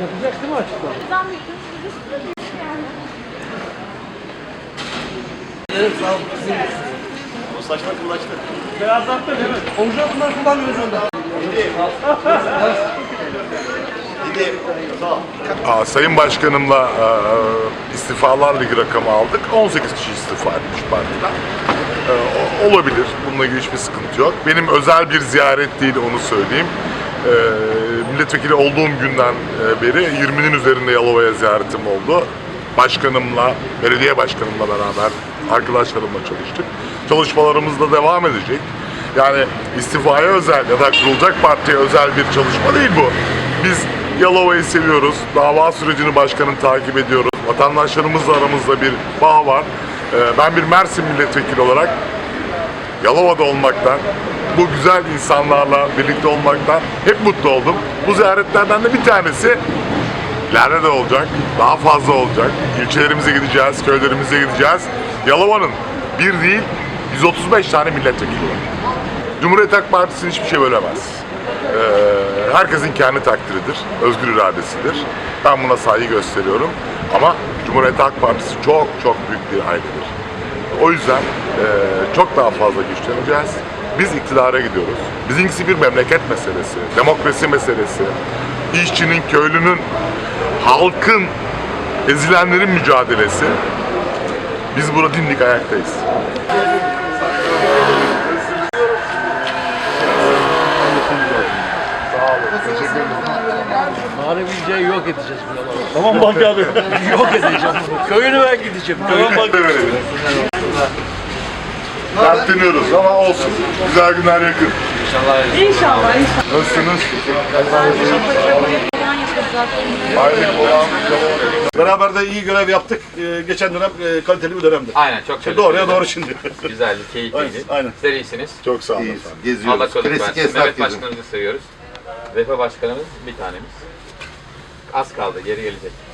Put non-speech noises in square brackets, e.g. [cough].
Yapacak değil mi açıklama? Saçma kılaçtı. Beyazlattı değil mi? Orijinal bunlar kullanmıyoruz onda. Sağ. Aa, Sayın Başkanımla e, istifalar ligi rakamı aldık. 18 kişi istifa etmiş partiden. E, o- olabilir. Bununla ilgili hiçbir sıkıntı yok. Benim özel bir ziyaret değil onu söyleyeyim. E, milletvekili olduğum günden e, beri 20'nin üzerinde Yalova'ya ziyaretim oldu. Başkanımla, belediye başkanımla beraber arkadaşlarımla çalıştık. Çalışmalarımız da devam edecek. Yani istifaya özel ya da kurulacak partiye özel bir çalışma değil bu. Biz Yalova'yı seviyoruz. Dava sürecini başkanın takip ediyoruz. Vatandaşlarımızla aramızda bir bağ var. Ee, Ben bir Mersin milletvekili olarak Yalova'da olmaktan, bu güzel insanlarla birlikte olmaktan hep mutlu oldum. Bu ziyaretlerden de bir tanesi ileride de olacak, daha fazla olacak. İlçelerimize gideceğiz, köylerimize gideceğiz. Yalova'nın bir değil, 135 tane milletvekili var. Cumhuriyet Halk Partisi'nin hiçbir şey bölemez. Ee, herkesin kendi takdiridir, özgür iradesidir. Ben buna saygı gösteriyorum. Ama Cumhuriyet Halk Partisi çok çok büyük bir ailedir. O yüzden e, çok daha fazla güçleneceğiz. Biz iktidara gidiyoruz. Bizimkisi bir memleket meselesi, demokrasi meselesi. İşçinin, köylünün, halkın, ezilenlerin mücadelesi. Biz burada dimdik ayaktayız. Maneviceyi yok edeceğiz bu yalan. Tamam bak abi. yok edeceğim bunu. Köyünü ben gideceğim. Tamam verelim. Dertleniyoruz ama olsun. Güzel günler yakın. İnşallah, inşallah. Nasılsınız? Aynı olan Beraber de iyi görev yaptık. Ee, geçen dönem e, kaliteli bir dönemdi. Aynen çok çalışıyoruz. doğruya doğru şimdi. [laughs] Güzeldi, keyifliydi. Aynen. Sizler iyisiniz. Çok sağ olun İyiyiz, efendim. Allah geziyoruz. kolaylık Klasik versin. esnaf Mehmet gezimi. Başkanımızı seviyoruz. Vefa Başkanımız bir tanemiz. Az kaldı, geri gelecek.